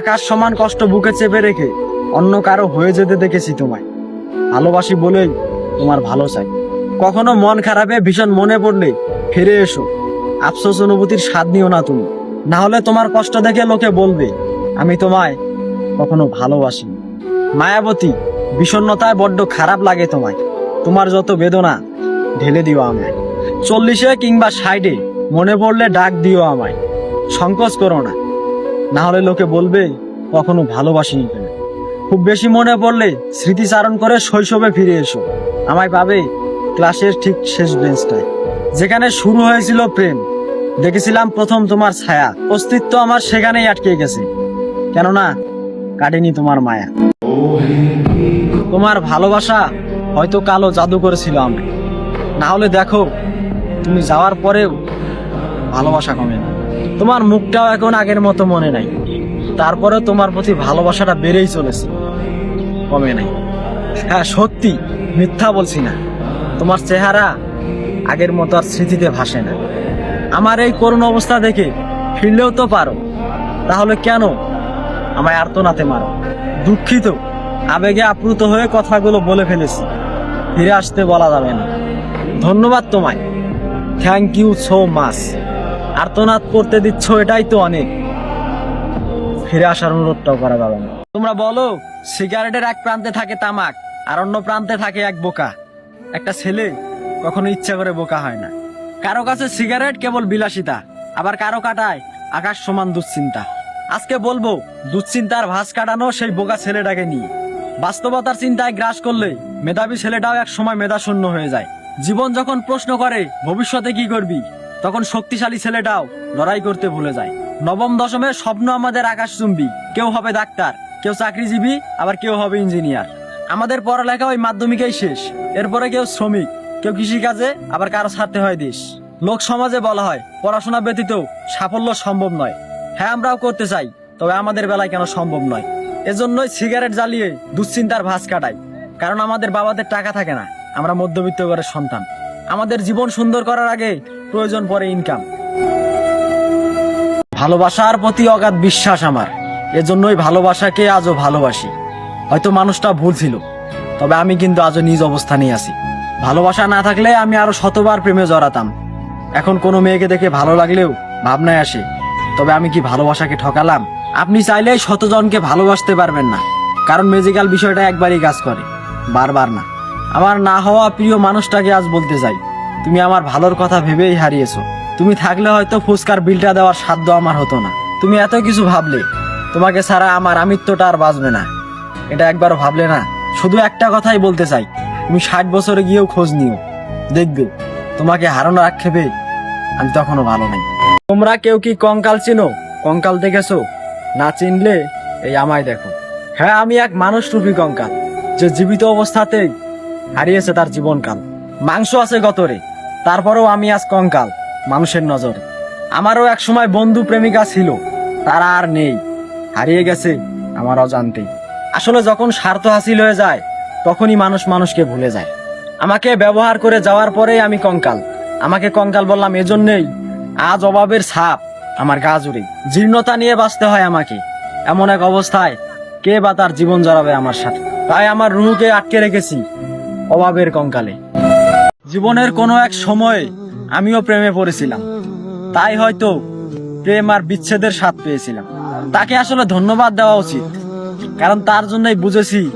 আকাশ সমান কষ্ট বুকে চেপে রেখে অন্য কারও হয়ে যেতে দেখেছি তোমায়। ভালোবাসি বলেই তোমার ভালো চাই। কখনো মন খারাপে ভীষণ মনে পড়লে ফিরে এসো। আফসোস অনুভূতির স্বাদ নিও না তুমি। না হলে তোমার কষ্ট দেখে লোকে বলবে, আমি তোমায় কখনো ভালোবাসি মায়াবতী, বিষণ্ণতায় বড্ড খারাপ লাগে তোমায়। তোমার যত বেদনা, ঢেলে দিও আমায়। চল্লিশে কিংবা ষাটে মনে পড়লে ডাক দিও আমায়। সংকোচ করো না। না হলে লোকে বলবে, কখনো ভালোবাসিনি কেন খুব বেশি মনে পড়লে স্মৃতিচারণ করে শৈশবে ফিরে এসো। আমায় পাবে ক্লাসের ঠিক শেষ বেঞ্চটায়। যেখানে শুরু হয়েছিল প্রেম। দেখেছিলাম প্রথম তোমার ছায়া। অস্তিত্ব আমার সেখানেই আটকে গেছে। কেননা, কাটেনি তোমার মায়া। তোমার ভালোবাসা হয়তো কালো জাদু করেছিল আমি না হলে দেখো, তুমি যাওয়ার পরেও ভালোবাসা কমে না। তোমার মুখটাও এখন আগের মতো মনে নাই। তারপরে তোমার প্রতি ভালোবাসাটা বেড়েই চলেছে। কমে নাই। হ্যাঁ সত্যি, মিথ্যা বলছি না। তোমার চেহারা আগের মতো আর স্মৃতিতে ভাসে না। আমার এই করুণ অবস্থা দেখে ফিরলেও তো পারো। তাহলে কেন আমায় আর্তনাতে মারো? দুঃখিত, আবেগে আপ্লুত হয়ে কথাগুলো বলে ফেলেছি। ফিরে আসতে বলা যাবে না। ধন্যবাদ তোমায়। থ্যাংক ইউ সো মাচ আর্তনাদ করতে দিচ্ছ, এটাই তো অনেক। ফিরে আসার অনুরোধটাও করা যাবে না। তোমরা বলো, সিগারেটের এক প্রান্তে থাকে তামাক, আর অন্য প্রান্তে থাকে এক বোকা। একটা ছেলে কখনো ইচ্ছা করে বোকা হয় না। কারও কাছে সিগারেট কেবল বিলাসিতা, আবার কারও কাটায় আকাশ সমান দুশ্চিন্তা। আজকে বলব, দুশ্চিন্তার ভাস কাটানো সেই বোকা ছেলেটাকে নিয়ে। বাস্তবতার চিন্তায় গ্রাস করলে মেধাবী ছেলেটাও এক সময় মেধা শূন্য হয়ে যায়। জীবন যখন প্রশ্ন করে, ভবিষ্যতে কি করবি? তখন শক্তিশালী ছেলেটাও লড়াই করতে ভুলে যায়। নবম দশমের স্বপ্ন আমাদের আকাশচুম্বী। কেউ হবে ডাক্তার, কেউ চাকরিজীবী, আবার কেউ হবে ইঞ্জিনিয়ার। আমাদের পড়ালেখা ওই মাধ্যমিকেই শেষ। এরপরে কেউ শ্রমিক, কেউ কৃষিকাজে, আবার কারও ছাড়তে হয় দেশ। লোক সমাজে বলা হয়, পড়াশোনা ব্যতীত সাফল্য সম্ভব নয়। হ্যাঁ আমরাও করতে চাই, তবে আমাদের বেলায় কেন সম্ভব নয়? এজন্যই সিগারেট জ্বালিয়ে দুশ্চিন্তার ভাঁজ কাটাই। কারণ আমাদের বাবাদের টাকা থাকে না। আমরা মধ্যবিত্ত ঘরের সন্তান। আমাদের জীবন সুন্দর করার আগে প্রয়োজন পড়ে ইনকাম ভালোবাসার প্রতি অগাধ বিশ্বাস আমার। এজন্যই ভালোবাসাকে আজও ভালোবাসি। হয়তো মানুষটা ভুল ছিল, তবে আমি কিন্তু আজও নিজ অবস্থানেই আছি। ভালোবাসা না থাকলে আমি আরও শতবার প্রেমে জড়াতাম। এখন কোনো মেয়েকে দেখে ভালো লাগলেও ভাবনায় আসে, তবে আমি কি ভালোবাসাকে ঠকালাম? আপনি চাইলেই শতজনকে ভালোবাসতে পারবেন না, কারণ মেজিক্যাল বিষয়টা একবারই কাজ করে, বারবার না। আমার না হওয়া প্রিয় মানুষটাকে আজ বলতে চাই তুমি আমার ভালোর কথা ভেবেই হারিয়েছো। তুমি থাকলে হয়তো ফুচকার বিলটা দেওয়ার সাধ্য আমার হতো না। তুমি এত কিছু ভাবলে, তোমাকে ছাড়া আমার আমিত্বটা আর বাঁচবে না। এটা একবারও ভাবলে না, শুধু একটা কথাই বলতে চাই, তুমি ষাট বছরে গিয়েও খোঁজ নিও। দেখবে, তোমাকে হারানোর আক্ষেপে আমি তখনও ভালো নাই। তোমরা কেউ কি কঙ্কাল চিনো? কঙ্কাল দেখেছ? না চিনলে এই আমায় দেখো। হ্যাঁ আমি এক মানুষ রূপী কঙ্কাল, যে জীবিত অবস্থাতেই হারিয়েছে তার জীবনকাল। মাংস আছে গতরে তারপরেও আমি আজ কঙ্কাল, মানুষের নজর। আমারও এক সময় বন্ধু প্রেমিকা ছিল, তারা আর নেই। হারিয়ে গেছে আমার অজান্তেই আসলে যখন স্বার্থ হাসিল হয়ে যায়, তখনই মানুষ মানুষকে ভুলে যায়। আমাকে ব্যবহার করে যাওয়ার পরেই আমি কঙ্কাল। আমাকে কঙ্কাল বললাম, এজন্যই আজ অভাবের ছাপ আমার গা জুড়ে। জীর্ণতা নিয়ে বাঁচতে হয় আমাকে। এমন এক অবস্থায় কে বা তার জীবন জড়াবে আমার সাথে? তাই আমার রুহুকে আটকে রেখেছি অভাবের কঙ্কালে। জীবনের কোনো এক সময়ে আমিও প্রেমে পড়েছিলাম। তাই হয়তো প্রেম আর বিচ্ছেদের স্বাদ পেয়েছিলাম। তাকে আসলে ধন্যবাদ দেওয়া উচিত। কারণ তার জন্যই বুঝেছি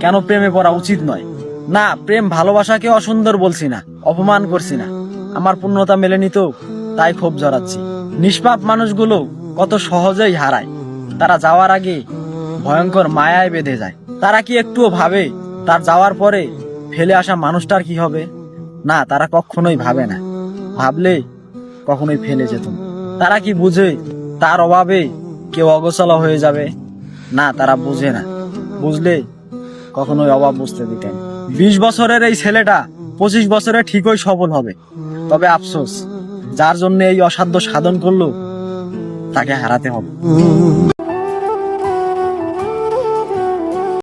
কেন প্রেমে পড়া উচিত নয়। না, প্রেম ভালোবাসাকে অসুন্দর বলছি না, অপমান করছি না। আমার পূর্ণতা মেলেনি তো তাই ক্ষোভ জড়াচ্ছি। নিষ্পাপ মানুষগুলো কত সহজেই হারায়। তারা যাওয়ার আগে ভয়ঙ্কর মায়ায় বেঁধে যায়। তারা কি একটুও ভাবে, তার যাওয়ার পরে ফেলে আসা মানুষটার কি হবে? না, তারা কখনোই ভাবে না। ভাবলে কখনোই ফেলে যেত তারা কি বুঝে? তার অভাবে কেউ অগোছালো হয়ে যাবে? না, তারা বুঝে না। বুঝলে কখনোই অভাব বুঝতে দিতেন বিশ বছরের এই ছেলেটা পঁচিশ বছরে ঠিকই সফল হবে। তবে আফসোস, যার জন্য এই অসাধ্য সাধন করল, তাকে হারাতে হবে।